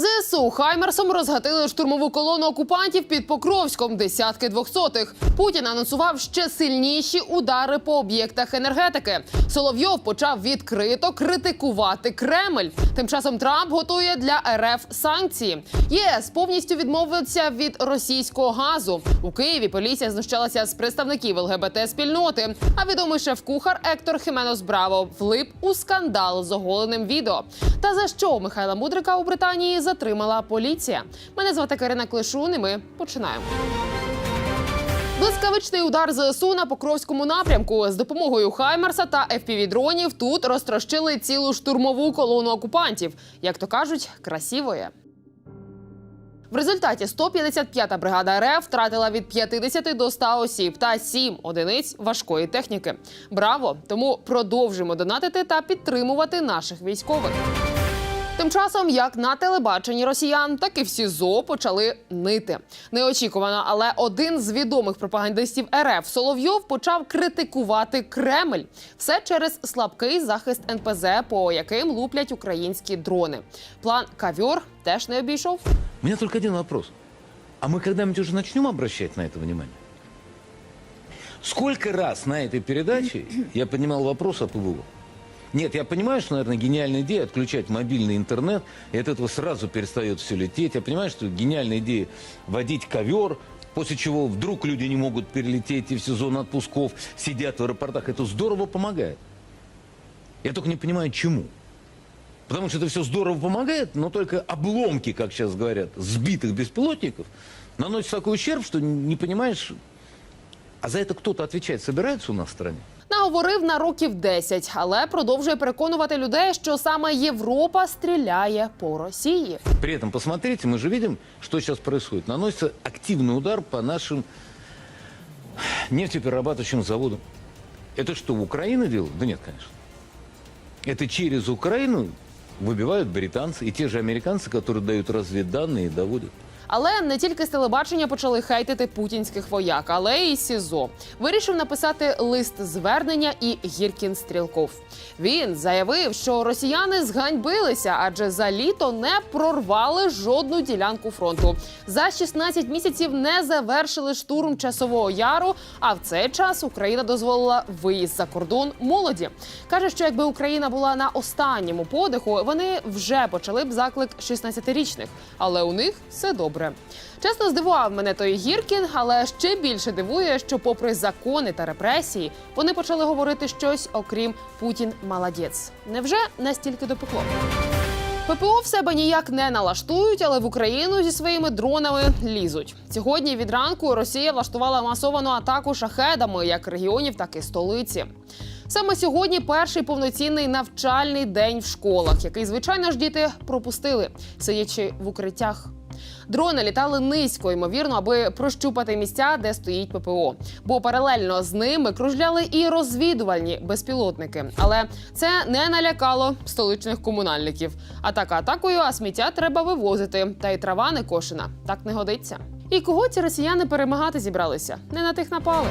ЗСУ Хаймерсом розгатили штурмову колону окупантів під Покровськом. Десятки двохсотих. Путін анонсував ще сильніші удари по об'єктах енергетики. Соловйов почав відкрито критикувати Кремль. Тим часом Трамп готує для РФ санкції. ЄС повністю відмовився від російського газу. У Києві поліція знущалася з представників ЛГБТ спільноти. А відомий шеф-кухар Ектор Хіменос Браво влип у скандал з оголеним відео. Та за що Михайла Мудрика у Британії затримала поліція? Мене звати Карина Клишун, і ми починаємо. Блискавичний удар ЗСУ на Покровському напрямку з допомогою Хаймерса та FPV-дронів тут розтрощили цілу штурмову колону окупантів. Як то кажуть, красивоє. В результаті 155-та бригада РФ втратила від 50 до 100 осіб та 7 одиниць важкої техніки. Браво! Тому продовжуємо донатити та підтримувати наших військових. Тим часом, як на телебаченні росіян, так і в СІЗО почали нити. Неочікувано, але один з відомих пропагандистів РФ Соловйов почав критикувати Кремль. Все через слабкий захист НПЗ, по яким луплять українські дрони. План кавьор теж не обійшов. У меня только один вопрос. А мы когда-нибудь уже начнем обращать на это внимание? Сколько раз на этой передаче я поднимал вопрос о ПВО? Нет, я понимаю, что, наверное, гениальная идея отключать мобильный интернет, и от этого сразу перестает все лететь. Я понимаю, что гениальная идея вводить ковер, после чего вдруг люди не могут перелететь и в сезон отпусков сидят в аэропортах. Это здорово помогает. Я только не понимаю, чему. Потому что это все здорово помогает, но только обломки, как сейчас говорят, сбитых беспилотников наносят такой ущерб, что не понимаешь, а за это кто-то отвечать собирается у нас в стране? Наговорив на років 10, але продовжує переконувати людей, що саме Європа стріляє по Росії. При этом, посмотрите, мы же видим, что сейчас происходит. Наносится активный удар по нашим нефтеперерабатывающим заводам. Это что, Украина делает? Да нет, конечно. Это через Украину выбивают британцы и те же американцы, которые дают разведданные и доводят. Але не тільки з телебачення почали хейтити путінських вояк, але й СІЗО. Вирішив написати лист звернення і Гіркін Стрілков. Він заявив, що росіяни зганьбилися, адже за літо не прорвали жодну ділянку фронту. За 16 місяців не завершили штурм часового яру. А в цей час Україна дозволила виїзд за кордон молоді. каже, що якби Україна була на останньому подиху, вони вже почали б заклик 16-річних. Але у них все добре. Чесно здивував мене той Гіркін, але ще більше дивує, що, попри закони та репресії, вони почали говорити щось, окрім Путін молодець. Невже настільки допекло? ППО в себе ніяк не налаштують, але в Україну зі своїми дронами лізуть. Сьогодні від ранку Росія влаштувала масовану атаку шахедами як регіонів, так і столиці. Саме сьогодні перший повноцінний навчальний день в школах, який, звичайно ж, діти пропустили, сидячи в укриттях. Дрони літали низько, ймовірно, аби прощупати місця, де стоїть ППО. Бо паралельно з ними кружляли і розвідувальні безпілотники. Але це не налякало столичних комунальників. Атака атакою, а сміття треба вивозити. Та й трава не кошена. Так не годиться. І кого ці росіяни перемагати зібралися? Не на тих напали.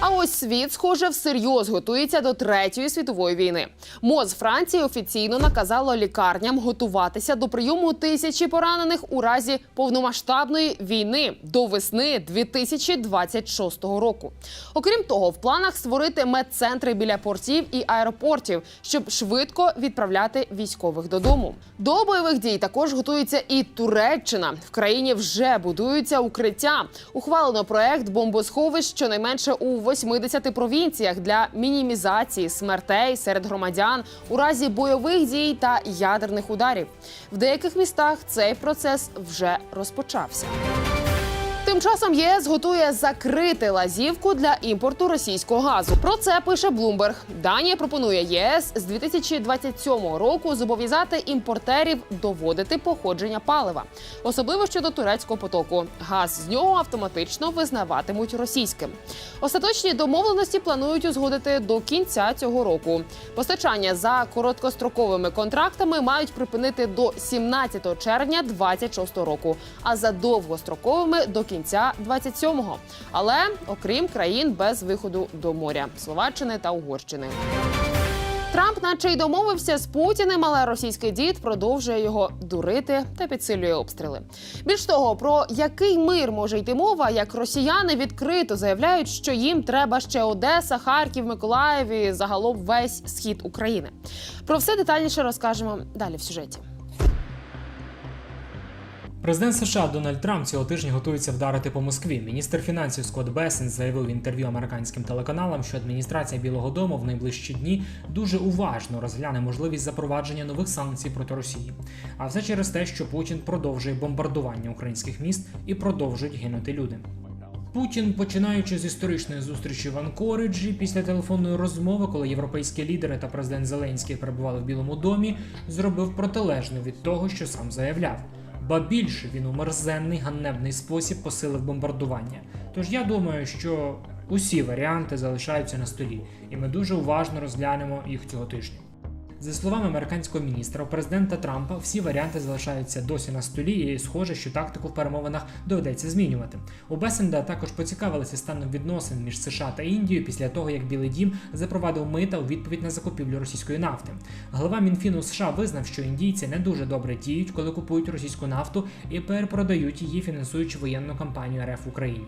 А ось світ, схоже, всерйоз готується до третьої світової війни. МОЗ Франції офіційно наказало лікарням готуватися до прийому тисячі поранених у разі повномасштабної війни до весни 2026 року. Окрім того, в планах створити медцентри біля портів і аеропортів, щоб швидко відправляти військових додому. До бойових дій також готується і Туреччина. В країні вже будуються укриття. Ухвалено проект бомбосховищ щонайменше у 80 провінціях для мінімізації смертей серед громадян у разі бойових дій та ядерних ударів. В деяких містах цей процес вже розпочався. Тим часом ЄС готує закрити лазівку для імпорту російського газу. Про це пише Bloomberg. Данія пропонує ЄС з 2027 року зобов'язати імпортерів доводити походження палива, особливо щодо турецького потоку. Газ з нього автоматично визнаватимуть російським. Остаточні домовленості планують узгодити до кінця цього року. Постачання за короткостроковими контрактами мають припинити до 17 червня 2026 року, а за довгостроковими до кінця 27-го. Але окрім країн без виходу до моря Словаччини та Угорщини. Трамп, наче й домовився з Путіним, але російський дід продовжує його дурити та підсилює обстріли. Більш того, про який мир може йти мова, як росіяни відкрито заявляють, що їм треба ще Одеса, Харків, Миколаїв і загалом весь схід України. Про все детальніше розкажемо далі в сюжеті. Президент США Дональд Трамп цього тижня готується вдарити по Москві. Міністр фінансів Скотт Бесен заявив в інтерв'ю американським телеканалам, що адміністрація Білого Дому в найближчі дні дуже уважно розгляне можливість запровадження нових санкцій проти Росії. А все через те, що Путін продовжує бомбардування українських міст і продовжують гинути люди. Путін, починаючи з історичної зустрічі в Анкориджі після телефонної розмови, коли європейські лідери та президент Зеленський перебували в Білому домі, зробив протилежне від того, що сам заявляв. Ба більше він у мерзенний ганебний спосіб посилив бомбардування. Тож я думаю, що усі варіанти залишаються на столі, і ми дуже уважно розглянемо їх цього тижня. За словами американського міністра, у президента Трампа всі варіанти залишаються досі на столі, і схоже, що тактику в перемовинах доведеться змінювати. У Бесенда також поцікавилися станом відносин між США та Індією після того, як Білий Дім запровадив мита у відповідь на закупівлю російської нафти. Глава Мінфіну США визнав, що індійці не дуже добре діють, коли купують російську нафту і перепродають її, фінансуючи воєнну кампанію РФ в Україні.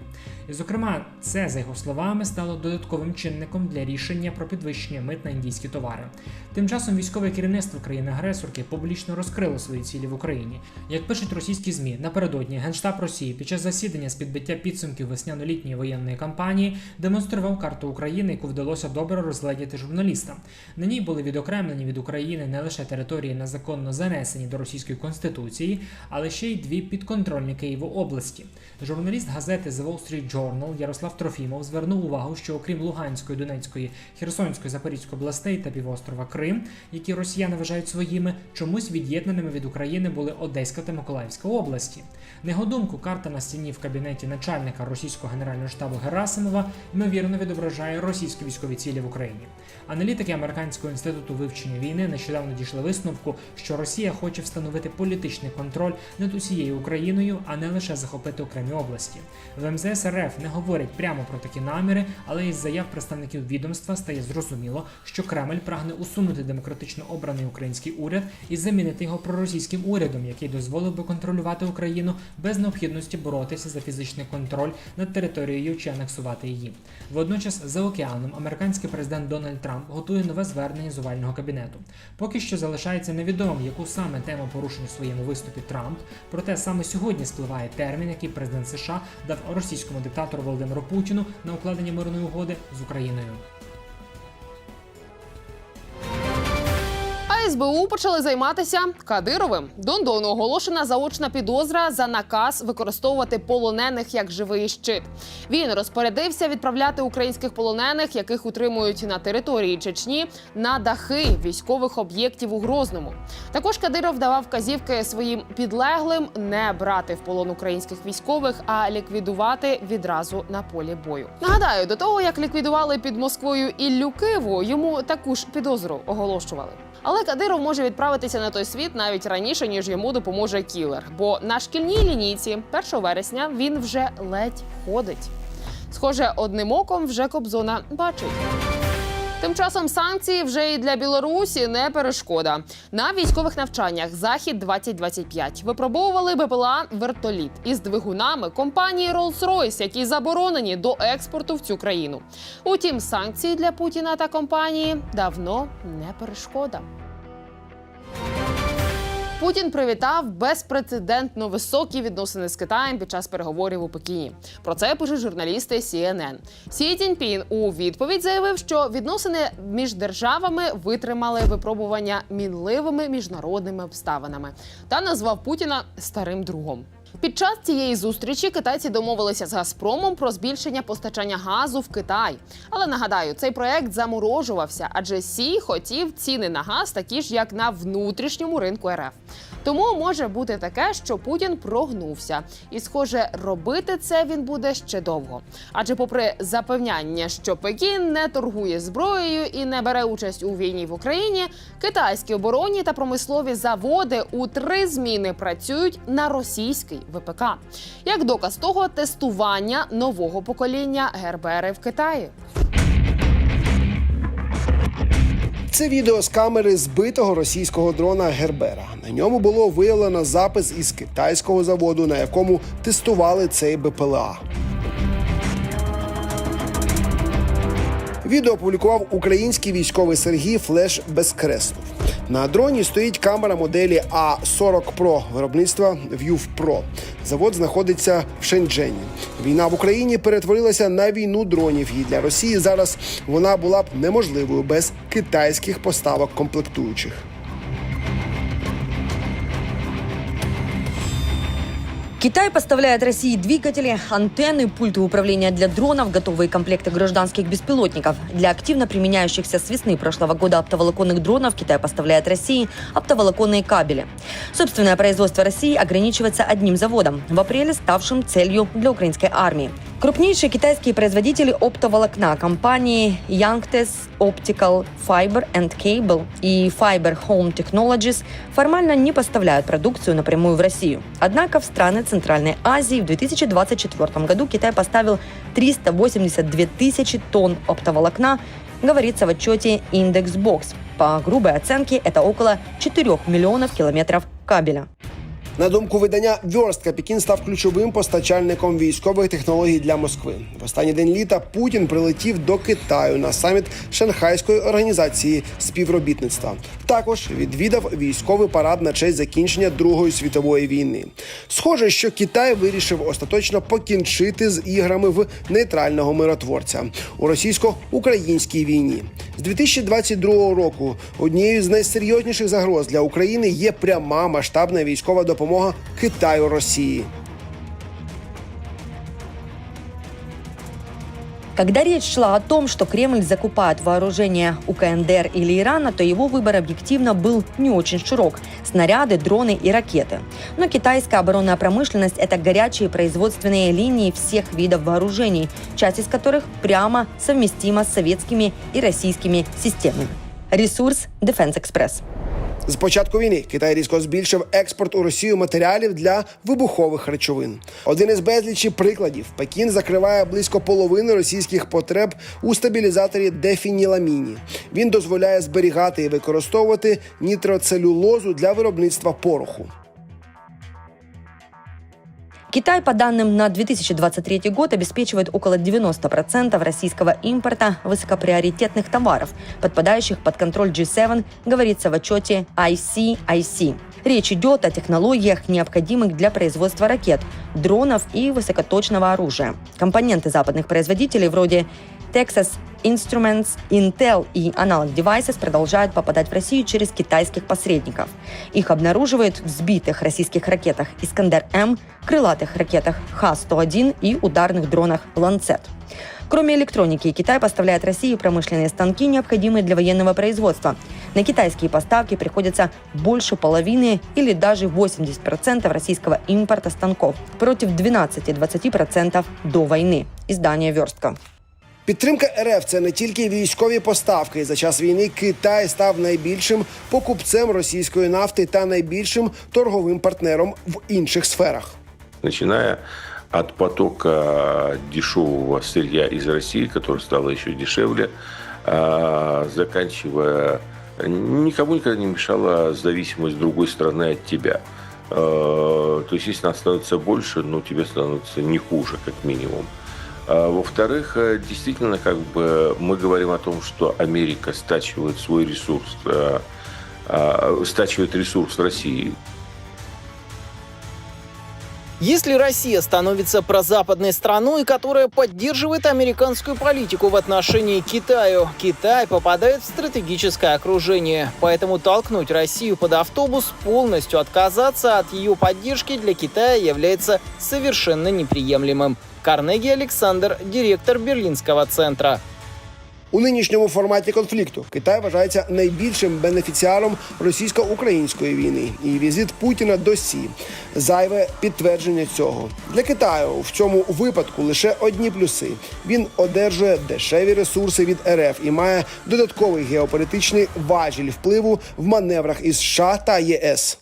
І, зокрема, це за його словами стало додатковим чинником для рішення про підвищення мит на індійські товари. Тим часом військове керівництво країни-агресорки публічно розкрило свої цілі в Україні. Як пишуть російські змі, напередодні генштаб Росії під час засідання з підбиття підсумків весняно-літньої воєнної кампанії демонстрував карту України, яку вдалося добре розгледіти журналістам. На ній були відокремлені від України не лише території незаконно занесені до російської конституції, але ще й дві підконтрольні Києву області. Журналіст газети The Wall Street Journal Ярослав Трофімов звернув увагу, що окрім Луганської, Донецької, Херсонської, Запорізької областей та півострова Крим, які росіяни вважають своїми, чомусь від'єднаними від України були Одеська та Миколаївська області. На його думку, карта на стіні в кабінеті начальника російського генерального штабу Герасимова ймовірно відображає російські військові цілі в Україні. Аналітики американського інституту вивчення війни нещодавно дійшли висновку, що Росія хоче встановити політичний контроль над усією Україною, а не лише захопити окремі області. В МЗС РФ не говорять прямо про такі наміри, але із заяв представників відомства стає зрозуміло, що Кремль прагне усунути демократично обраний український уряд і замінити його проросійським урядом, який дозволив би контролювати Україну без необхідності боротися за фізичний контроль над територією чи анексувати її. Водночас, за океаном, американський президент Дональд Трамп готує нове звернення з овального кабінету. Поки що залишається невідомим, яку саме тему порушень у своєму виступі Трамп. Проте саме сьогодні спливає термін, який президент США дав російському диктатору Володимиру Путіну на укладення мирної угоди з Україною. СБУ почали займатися Кадировим. Дондону оголошена заочна підозра за наказ використовувати полонених як живий щит. Він розпорядився відправляти українських полонених, яких утримують на території Чечні, на дахи військових об'єктів у Грозному. Також Кадиров давав вказівки своїм підлеглим не брати в полон українських військових, а ліквідувати відразу на полі бою. Нагадаю, до того як ліквідували під Москвою Іллю Киву, йому таку ж підозру оголошували. Але Кадиров може відправитися на той світ навіть раніше, ніж йому допоможе кілер. Бо на шкільній лінійці 1 вересня він вже ледь ходить. Схоже, одним оком вже Кобзона бачить. Тим часом санкції вже і для Білорусі не перешкода. На військових навчаннях Захід 2025 випробовували БПЛА вертоліт із двигунами компанії Rolls-Royce, які заборонені до експорту в цю країну. Утім, санкції для Путіна та компанії давно не перешкода. Путін привітав безпрецедентно високі відносини з Китаєм під час переговорів у Пекіні. Про це пишуть журналісти CNN. Сі Цзіньпін у відповідь заявив, що відносини між державами витримали випробування мінливими міжнародними обставинами та назвав Путіна старим другом. Під час цієї зустрічі китайці домовилися з Газпромом про збільшення постачання газу в Китай. Але нагадаю, цей проект заморожувався, адже Сі хотів ціни на газ такі ж, як на внутрішньому ринку РФ. Тому може бути таке, що Путін прогнувся, і, схоже, робити це він буде ще довго. Адже, попри запевняння, що Пекін не торгує зброєю і не бере участь у війні в Україні, китайські оборонні та промислові заводи у три зміни працюють на російський ВПК. Як доказ того, тестування нового покоління ГРБР в Китаї. Це відео з камери збитого російського дрона Гербера. На ньому було виявлено запис із китайського заводу, на якому тестували цей БПЛА. Відео опублікував український військовий Сергій Флеш Безкреснов. На дроні стоїть камера моделі А40 Pro виробництва View Pro. Завод знаходиться в Шенджені. Війна в Україні перетворилася на війну дронів, і для Росії зараз вона була б неможливою без китайських поставок комплектуючих. Китай поставляет России двигатели, антенны, пульты управления для дронов, готовые комплекты гражданских беспилотников. Для активно применяющихся с весны прошлого года оптоволоконных дронов Китай поставляет России оптоволоконные кабели. Собственное производство России ограничивается одним заводом, в апреле ставшим целью для украинской армии. Крупнейшие китайские производители оптоволокна компании Youngtes Optical Fiber and Cable и Fiber Home Technologies формально не поставляют продукцию напрямую в Россию. Однако в страны Центральной Азии в 2024 году Китай поставил 382 тысячи тонн оптоволокна, говорится в отчете Indexbox. По грубой оценке это около 4 миллионов километров кабеля. На думку видання Вьорстка, Пекін став ключовим постачальником військових технологій для Москви. В останній день літа Путін прилетів до Китаю на саміт Шанхайської організації співробітництва. Також відвідав військовий парад на честь закінчення Другої світової війни. Схоже, що Китай вирішив остаточно покінчити з іграми в нейтрального миротворця у російсько-українській війні. З 2022 року однією з найсерйозніших загроз для України є пряма масштабна військова допомога Китаю Росії. Когда речь шла о том, что Кремль закупает вооружение у КНДР или Ирана, то его выбор объективно был не очень широк – снаряды, дроны и ракеты. Но китайская оборонная промышленность – это горячие производственные линии всех видов вооружений, часть из которых прямо совместима с советскими и российскими системами. Ресурс Defense Express. З початку війни Китай різко збільшив експорт у Росію матеріалів для вибухових речовин. Один із безлічі прикладів Пекін закриває близько половини російських потреб у стабілізаторі дефініламіні. Він дозволяє зберігати і використовувати нітроцелюлозу для виробництва пороху. Китай, по данным на 2023 год, обеспечивает около 90% российского импорта высокоприоритетных товаров, подпадающих под контроль G7, говорится в отчете ICIC. Речь идет о технологиях, необходимых для производства ракет, дронов и высокоточного оружия. Компоненты западных производителей вроде Texas Instruments, Intel и Analog Devices продолжают попадать в Россию через китайских посредников. Их обнаруживают в сбитых российских ракетах «Искандер-М», крылатых ракетах Х-101 и ударных дронах «Ланцет». Кроме электроники, Китай поставляет России промышленные станки, необходимые для военного производства. На китайские поставки приходится больше половины или даже 80% российского импорта станков против 12-20% до войны. Издание «Верстка». Підтримка РФ це не тільки військові поставки. За час війни Китай став найбільшим покупцем російської нафти та найбільшим торговим партнером в інших сферах. начиная от потока дешевого сырья из России, который стало еще дешевле, а, заканчивая никому никогда не мешала зависимость другой страны от тебя. А, То есть, если она становится больше, ну, тебе становится не хуже, как минимум. А, Во-вторых, э, действительно, как бы мы говорим о том, что Америка стачивает свой ресурс, э, а, стачивает ресурс России. Если Россия становится прозападной страной, которая поддерживает американскую политику в отношении Китаю, Китай попадает в стратегическое окружение. Поэтому толкнуть Россию под автобус, полностью отказаться от ее поддержки для Китая является совершенно неприемлемым. Карнеги Александр, директор Берлинского центра. У нинішньому форматі конфлікту Китай вважається найбільшим бенефіціаром російсько-української війни, і візит Путіна до Сі зайве підтвердження цього для Китаю. В цьому випадку лише одні плюси. Він одержує дешеві ресурси від РФ і має додатковий геополітичний важіль впливу в маневрах із США та ЄС.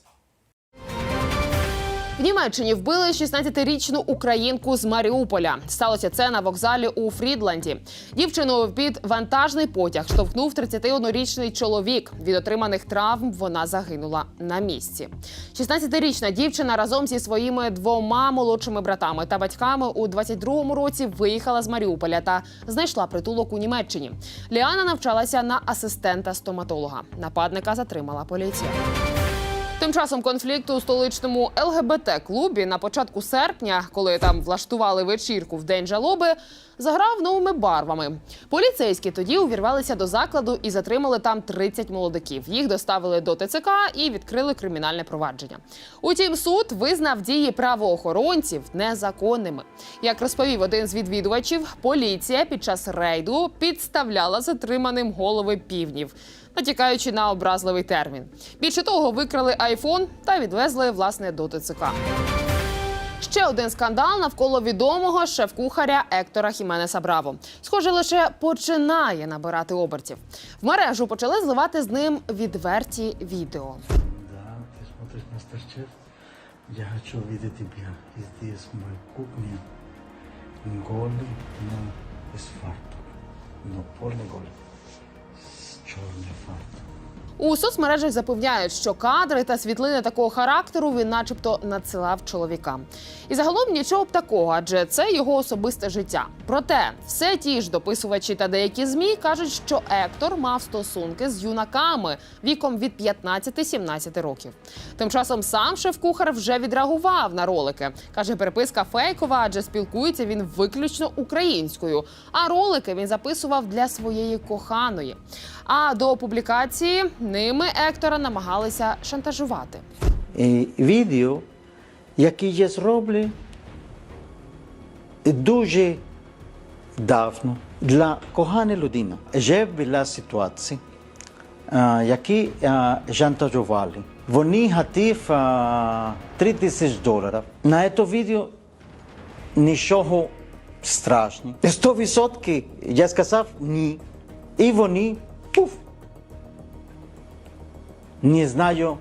В Німеччині вбили 16-річну українку з Маріуполя. Сталося це на вокзалі у Фрідланді. Дівчину під вантажний потяг штовхнув 31-річний чоловік. Від отриманих травм вона загинула на місці. 16-річна дівчина разом зі своїми двома молодшими братами та батьками у 22-му році виїхала з Маріуполя та знайшла притулок у Німеччині. Ліана навчалася на асистента стоматолога. Нападника затримала поліція. Тим часом конфлікт у столичному ЛГБТ-клубі на початку серпня, коли там влаштували вечірку в день жалоби, заграв новими барвами. Поліцейські тоді увірвалися до закладу і затримали там 30 молодиків. Їх доставили до ТЦК і відкрили кримінальне провадження. Утім, суд визнав дії правоохоронців незаконними. Як розповів один з відвідувачів, поліція під час рейду підставляла затриманим голови півнів натякаючи на образливий термін. Більше того, викрали айфон та відвезли власне до ТЦК. Ще один скандал навколо відомого шеф-кухаря Ектора Хіменеса Браво. Схоже, лише починає набирати обертів. В мережу почали зливати з ним відверті відео. Да, ты смотришь Мастер-Шеф. Я хочу видеть тебя. И здесь моя кухня. Голый, но без фартук. Но полный голый. С черный. У соцмережах запевняють, що кадри та світлини такого характеру він, начебто, надсилав чоловікам. І загалом нічого б такого, адже це його особисте життя. Проте все ті ж дописувачі та деякі змі кажуть, що Ектор мав стосунки з юнаками віком від 15-17 років. Тим часом сам шеф-кухар вже відреагував на ролики. каже, переписка фейкова, адже спілкується він виключно українською. А ролики він записував для своєї коханої. А до публікації ними Ектора намагалися шантажувати. І відео, які я зроблю дуже давно для коханої людини. Вже була ситуація, які шантажували. Вони хотів а, 3 тисячі доларів. На це відео нічого страшного. 100% я сказав ні. І вони пуф. Не знаю,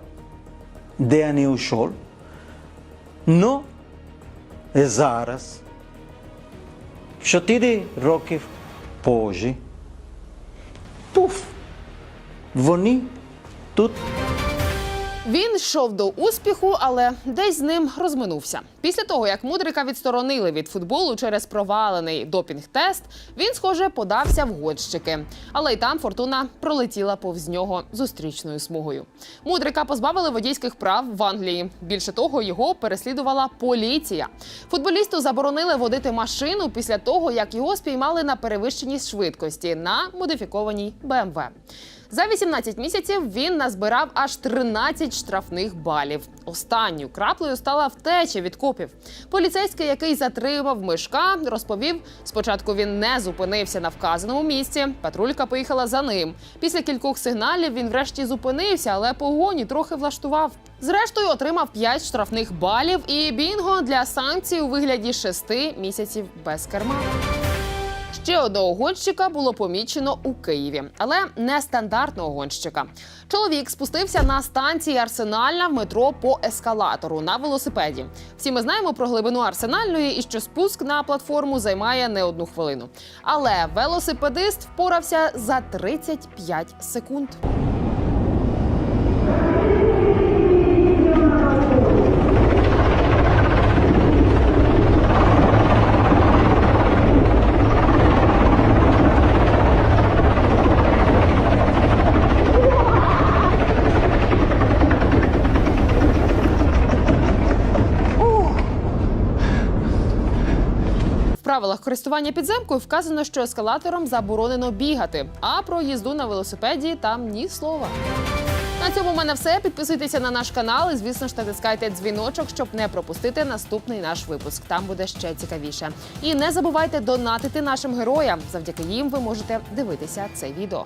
де не ушов. Но зараз, 4 років позже, пуф, вони тут. Він йшов до успіху, але десь з ним розминувся. Після того, як мудрика відсторонили від футболу через провалений допінг-тест, він, схоже, подався в гонщики. Але й там фортуна пролетіла повз нього зустрічною смугою. Мудрика позбавили водійських прав в Англії. Більше того, його переслідувала поліція. Футболісту заборонили водити машину після того, як його спіймали на перевищеній швидкості на модифікованій БМВ. За 18 місяців він назбирав аж 13 штрафних балів. Останньою краплею стала втеча від копів. Поліцейський, який затримав мишка, розповів: спочатку він не зупинився на вказаному місці. Патрулька поїхала за ним. Після кількох сигналів він врешті зупинився, але погоні трохи влаштував. Зрештою, отримав 5 штрафних балів і бінго для санкцій у вигляді 6 місяців без керма. Ще одного гонщика було помічено у Києві, але не стандартного гонщика. Чоловік спустився на станції Арсенальна в метро по ескалатору на велосипеді. Всі ми знаємо про глибину арсенальної і що спуск на платформу займає не одну хвилину. Але велосипедист впорався за 35 секунд. В правилах користування підземкою вказано, що ескалатором заборонено бігати, а про їзду на велосипеді там ні слова. На цьому в мене все. Підписуйтеся на наш канал і, звісно ж, натискайте дзвіночок, щоб не пропустити наступний наш випуск. Там буде ще цікавіше. І не забувайте донатити нашим героям. Завдяки їм ви можете дивитися це відео.